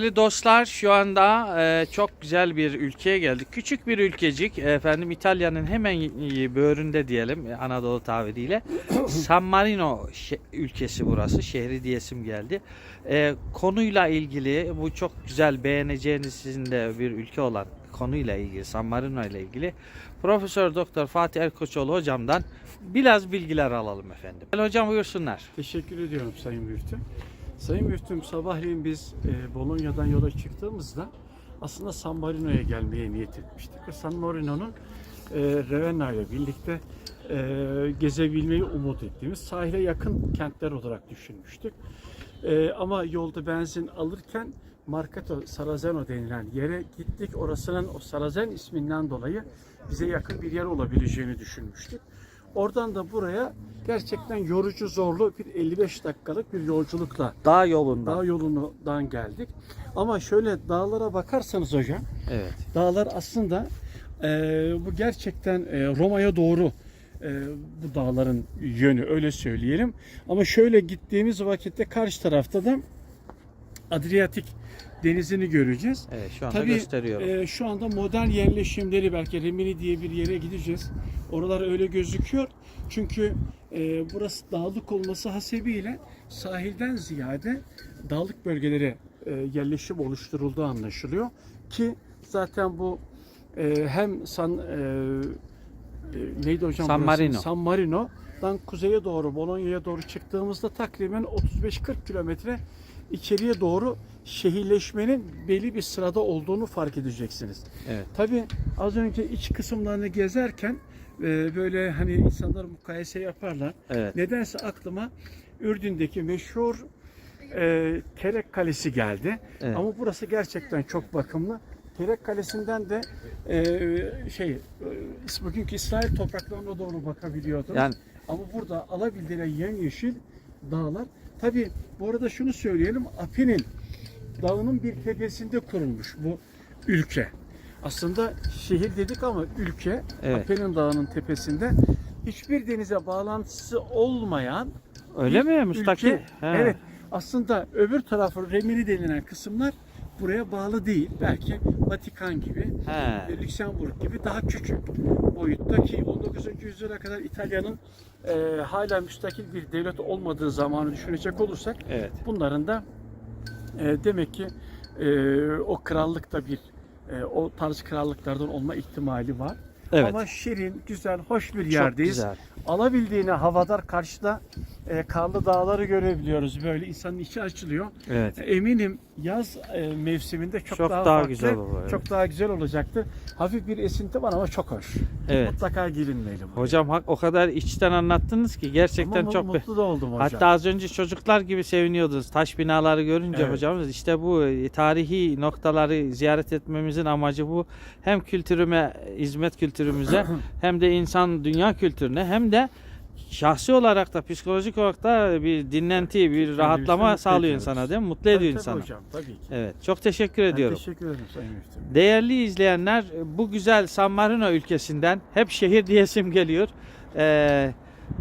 Değerli dostlar şu anda e, çok güzel bir ülkeye geldik. Küçük bir ülkecik efendim İtalya'nın hemen böğründe diyelim e, Anadolu tabiriyle. San Marino şe- ülkesi burası. Şehri diyesim geldi. E, konuyla ilgili bu çok güzel beğeneceğiniz sizin de bir ülke olan konuyla ilgili San Marino ile ilgili Profesör Doktor Fatih Erkoçoğlu hocamdan biraz bilgiler alalım efendim. Hocam buyursunlar. Teşekkür ediyorum Sayın Müftüm. Sayın Müftüm sabahleyin biz e, Bolonya'dan yola çıktığımızda aslında San Marino'ya gelmeye niyet etmiştik. Ve San Marino'nun e, Ravenna ile birlikte e, gezebilmeyi umut ettiğimiz sahile yakın kentler olarak düşünmüştük. E, ama yolda benzin alırken Marcato Sarazeno denilen yere gittik. Orasının o Sarazen isminden dolayı bize yakın bir yer olabileceğini düşünmüştük. Oradan da buraya gerçekten yorucu zorlu bir 55 dakikalık bir yolculukla Dağ yolundan. dağ yolundan geldik. Ama şöyle dağlara bakarsanız hocam, Evet. dağlar aslında e, bu gerçekten e, Roma'ya doğru e, bu dağların yönü öyle söyleyelim. Ama şöyle gittiğimiz vakitte karşı tarafta da Adriyatik denizini göreceğiz. Evet şu anda Tabii gösteriyorum. e, şu anda modern yerleşimleri belki Rimini diye bir yere gideceğiz. Oralar öyle gözüküyor. Çünkü e, burası dağlık olması hasebiyle sahilden ziyade dağlık bölgelere e, yerleşim oluşturulduğu anlaşılıyor. Ki zaten bu e, hem San e, e, neydi hocam San burası? Marino. San Marino'dan kuzeye doğru Bolonya'ya doğru çıktığımızda takriben 35-40 kilometre içeriye doğru şehirleşmenin belli bir sırada olduğunu fark edeceksiniz. Evet. Tabii az önce iç kısımlarını gezerken e, böyle hani insanlar mukayese yaparlar. Evet. Nedense aklıma Ürdün'deki meşhur e, Terek Kalesi geldi. Evet. Ama burası gerçekten çok bakımlı. Terek Kalesi'nden de e, şey e, bugünkü İsrail topraklarına doğru bakabiliyordum. Yani Ama burada alabildiğine yemyeşil dağlar. Tabi bu arada şunu söyleyelim. Apennin dağının bir tepesinde kurulmuş bu ülke. Aslında şehir dedik ama ülke Evet. Apennin dağının tepesinde hiçbir denize bağlantısı olmayan öyle mi müstakil? ülke. He. Evet. Aslında öbür tarafı Remini denilen kısımlar buraya bağlı değil. Belki Vatikan gibi, He. e, Lüksemburg gibi daha küçük boyutta ki 19. yüzyıla kadar İtalya'nın e, hala müstakil bir devlet olmadığı zamanı düşünecek olursak Evet. bunların da e, demek ki e, o krallıkta bir e, o tarz krallıklardan olma ihtimali var. Evet. Ama şirin, güzel, hoş bir Çok yerdeyiz. güzel. Alabildiğine havadar karşıda e, karlı dağları görebiliyoruz. Böyle insanın içi açılıyor. Evet. Eminim yaz e, mevsiminde çok, Çok daha, daha farklı, güzel olur, evet. Çok daha güzel olacaktır. Hafif bir esinti var ama çok hoş. Evet. Mutlaka gelinmeli. bu. Hocam o kadar içten anlattınız ki gerçekten Ama çok mutlu da oldum hocam. Hatta az önce çocuklar gibi seviniyordunuz taş binaları görünce Evet. hocamız. İşte bu e, tarihi noktaları ziyaret etmemizin amacı bu. Hem kültürüme, hizmet kültürümüze hem de insan dünya kültürüne hem de şahsi olarak da psikolojik olarak da bir dinlenti, bir rahatlama mutlu sağlıyor ediyoruz. insana değil mi? Mutlu ediyor tabii insanı. hocam tabii ki. Evet. Çok teşekkür Ben ediyorum. teşekkür ederim Sayın Müftüm. Değerli izleyenler bu güzel San Marino ülkesinden hep şehir diyesim geliyor. Ee,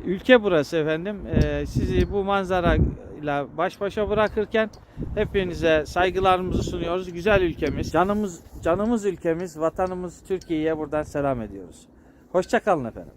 ülke burası efendim. Ee, sizi bu manzarayla baş başa bırakırken hepinize saygılarımızı sunuyoruz. Güzel ülkemiz, canımız canımız ülkemiz, vatanımız Türkiye'ye buradan selam ediyoruz. Hoşçakalın efendim.